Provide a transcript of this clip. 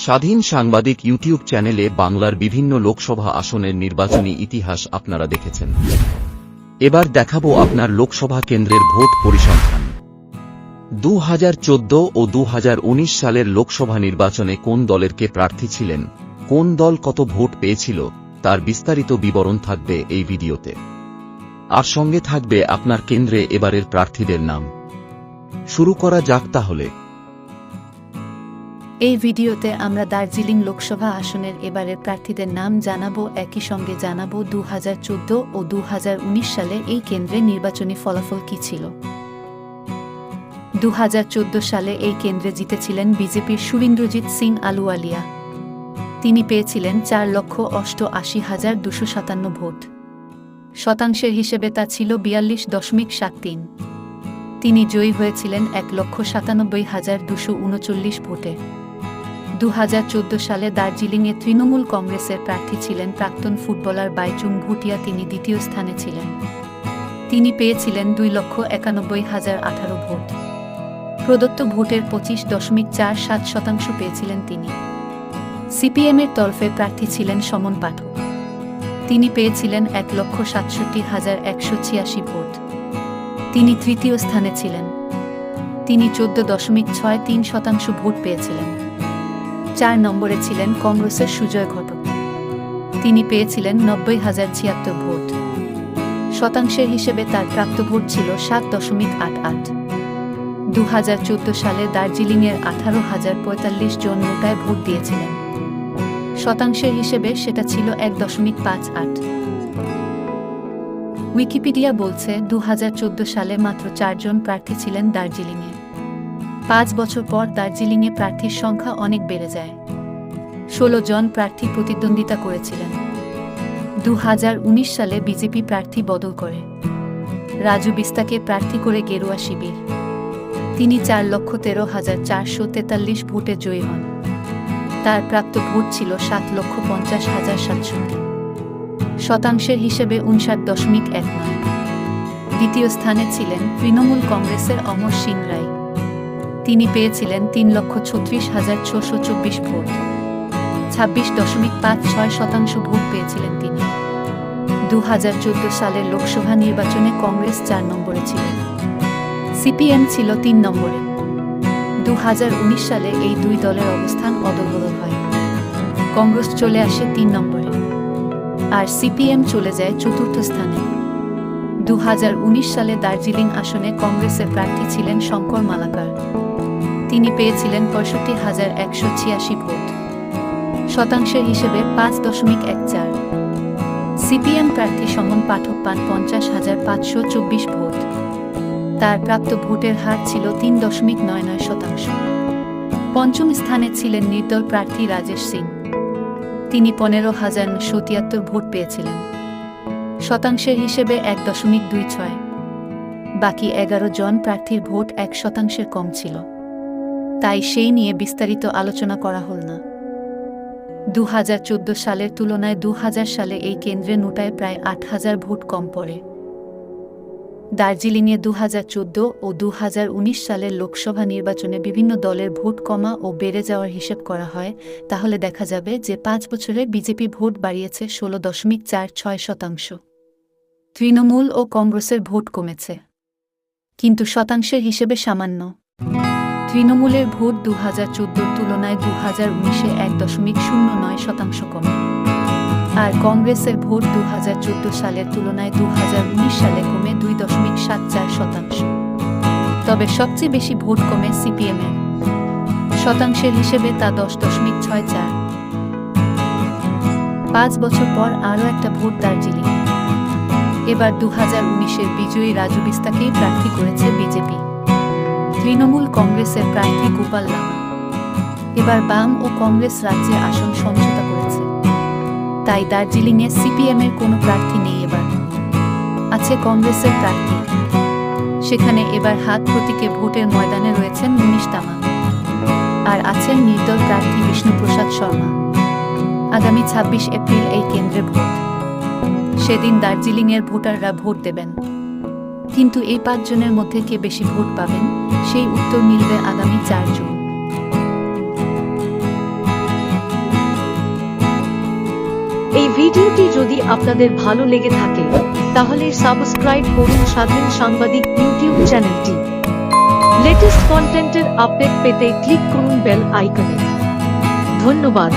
স্বাধীন সাংবাদিক ইউটিউব চ্যানেলে বাংলার বিভিন্ন লোকসভা আসনের নির্বাচনী ইতিহাস আপনারা দেখেছেন। এবার দেখাবো আপনার লোকসভা কেন্দ্রের ভোট পরিসংখ্যান। দু হাজার চোদ্দ ও দু হাজার উনিশ সালের লোকসভা নির্বাচনে কোন দলের কে প্রার্থী ছিলেন, কোন দল কত ভোট পেয়েছিল, তার বিস্তারিত বিবরণ থাকবে এই ভিডিওতে। আর সঙ্গে থাকবে আপনার কেন্দ্রে এবারের প্রার্থীদের নাম। শুরু করা যাক তাহলে। এই ভিডিওতে আমরা দার্জিলিং লোকসভা আসনের এবারের প্রার্থীদের নাম জানাব, একই সঙ্গে জানাব দু হাজার চোদ্দ ও দু হাজার উনিশ সালে এই কেন্দ্রে নির্বাচনী ফলাফল কী ছিল। দু হাজার চোদ্দ সালে এই কেন্দ্রে জিতেছিলেন বিজেপির সুরিন্দ্রজিৎ সিং আলুওয়ালিয়া। তিনি পেয়েছিলেন চার লক্ষ অষ্ট আশি হাজার দুশো সাতান্ন ভোট। শতাংশের হিসেবে তা ছিল বিয়াল্লিশ দশমিক সাত তিন। তিনি জয়ী হয়েছিলেন এক লক্ষ সাতানব্বই হাজার দুশো উনচল্লিশ ভোটে। দু হাজার চোদ্দ সালে দার্জিলিংয়ে তৃণমূল কংগ্রেসের প্রার্থী ছিলেন প্রাক্তন ফুটবলার বাইচুং ভুটিয়া। তিনি দ্বিতীয় স্থানে ছিলেন। তিনি পেয়েছিলেন দুই লক্ষ একানব্বই হাজার আঠারো ভোট। প্রদত্ত ভোটের পঁচিশ দশমিক চার সাত শতাংশ পেয়েছিলেন তিনি। সিপিএমের তরফে প্রার্থী ছিলেন সমন পাঠক। তিনি পেয়েছিলেন এক লক্ষ সাতষট্টি হাজার একশো ছিয়াশি ভোট। তিনি তৃতীয় স্থানে ছিলেন। তিনি চোদ্দ দশমিক ছয় তিন শতাংশ ভোট পেয়েছিলেন। চার নম্বরে ছিলেন কংগ্রেসের সুজয় ঘটক। তিনি পেয়েছিলেন নব্বই হাজার ছিয়াত্তর ভোট। শতাংশের হিসেবে তার প্রাপ্ত ভোট ছিল সাত দশমিক আট আট। দু হাজার চোদ্দ সালে দার্জিলিংয়ের আঠারো হাজার পঁয়তাল্লিশ জন নোটায় ভোট দিয়েছিলেন। শতাংশের হিসেবে সেটা ছিল এক দশমিক পাঁচ আট। উইকিপিডিয়া বলছে দু হাজার চোদ্দ সালে মাত্র চারজন প্রার্থী ছিলেন দার্জিলিংয়ে। পাঁচ বছর পর দার্জিলিংয়ে প্রার্থীর সংখ্যা অনেক বেড়ে যায়। ষোলো জন প্রার্থী প্রতিদ্বন্দ্বিতা করেছিলেন। দু হাজার উনিশ সালে বিজেপি প্রার্থী বদল করে। রাজু বিস্তাকে প্রার্থী করে গেরুয়া শিবির। তিনি চার লক্ষ তেরো হাজার চারশো তেতাল্লিশ ভোটে জয়ী হন। তার প্রাপ্ত ভোট ছিল সাত লক্ষ পঞ্চাশ হাজার সাতষট্টি। শতাংশের হিসেবে উনষাট দশমিক এক নয়। দ্বিতীয় স্থানে ছিলেন তৃণমূল কংগ্রেসের অমর সিং রায়। তিনি পেয়েছিলেন তিন লক্ষ ছত্রিশ হাজার ছশো চব্বিশ ভোট। ছাব্বিশ দশমিক পাঁচ ছয় শতাংশ ভোট পেয়েছিলেন তিনি। দু হাজার চোদ্দ সালের লোকসভা নির্বাচনে কংগ্রেস চার নম্বরে ছিলেন। সিপিএম ছিল তিন নম্বরে। দু হাজার উনিশ সালে এই দুই দলের অবস্থান অদলবদল হয়। কংগ্রেস চলে আসে তিন নম্বরে আর সিপিএম চলে যায় চতুর্থ স্থানে। দু হাজার উনিশ সালে দার্জিলিং আসনে কংগ্রেসের প্রার্থী ছিলেন শঙ্কর মালাকার। তিনি পেয়েছিলেন পঁয়ষট্টি হাজার একশো ছিয়াশি ভোট। শতাংশের হিসেবে পাঁচ দশমিক এক চার। সিপিএম প্রার্থী সমন পাঠক পান পঞ্চাশ হাজার পাঁচশো চব্বিশ ভোট। তার প্রাপ্ত ভোটের হার ছিল তিন দশমিক নয় নয় শতাংশ। পঞ্চম স্থানে ছিলেন নির্দল প্রার্থী রাজেশ সিং। তিনি পনেরো হাজার নশো তিয়াত্তর ভোট পেয়েছিলেন। শতাংশের হিসেবে এক দশমিক দুই ছয়। বাকি এগারো জন প্রার্থীর ভোট এক শতাংশের কম ছিল। তাই সেই নিয়ে বিস্তারিত আলোচনা করা হল না। দু হাজার চোদ্দ সালের তুলনায় দু হাজার সালে এই কেন্দ্রে নোটায় প্রায় আট হাজার ভোট কম পড়ে। দার্জিলিংয়ে দু হাজার চোদ্দ ও দু হাজার উনিশ সালের লোকসভা নির্বাচনে বিভিন্ন দলের ভোট কমা ও বেড়ে যাওয়ার হিসেব করা হয়, তাহলে দেখা যাবে যে পাঁচ বছরে বিজেপি ভোট বাড়িয়েছে ষোলো দশমিক চার ছয় শতাংশ। তৃণমূল ও কংগ্রেসের ভোট কমেছে। কিন্তু শতাংশের হিসেবে সামান্য। তৃণমূলের ভোট দু হাজার চোদ্দোর তুলনায় দু হাজার উনিশে এক দশমিক শূন্য নয় শতাংশ কমে। আর কংগ্রেসের ভোট দু হাজার চোদ্দ সালের তুলনায় দু হাজার উনিশ সালে কমে দুই দশমিক সাত চার শতাংশ। তবে সবচেয়ে বেশি ভোট কমে সিপিএমের। শতাংশের হিসেবে তা দশ দশমিক ছয় চার। পাঁচ বছর পর আরও একটা ভোট দার্জিলিং। এবার দু হাজার উনিশের বিজয়ী রাজু বিস্তাকেই প্রার্থী করেছে বিজেপি। তৃণমূল কংগ্রেসের প্রার্থী গোপাল লামা। এবার বাম ও কংগ্রেস রাজ্যে আসন সমঝোতা করেছে। তাই দার্জিলিংয়ে সিপিএমের কোনো প্রার্থী নেই এবার। আছে কংগ্রেসের প্রার্থী। সেখানে এবার হাত প্রতীকে ভোটের ময়দানে রয়েছেন মুনিশ তামা। আর আছেন নির্দল প্রার্থী বিষ্ণুপ্রসাদ শর্মা। আগামী ছাব্বিশ এপ্রিল এই কেন্দ্রে ভোট। সেদিন দার্জিলিংয়ের ভোটাররা ভোট দেবেন। কিন্তু এই পাঁচজনের মধ্যে কে বেশি ভোট পাবেন, সেই উত্তর মিলবে আগামী চার জুন। এই ভিডিওটি যদি আপনাদের ভালো লেগে থাকে, তাহলে সাবস্ক্রাইব করুন স্বাধীন সাংবাদিক ইউটিউব চ্যানেলটি। লেটেস্ট কন্টেন্টের আপডেট পেতে ক্লিক করুন বেল আইকনে। ধন্যবাদ।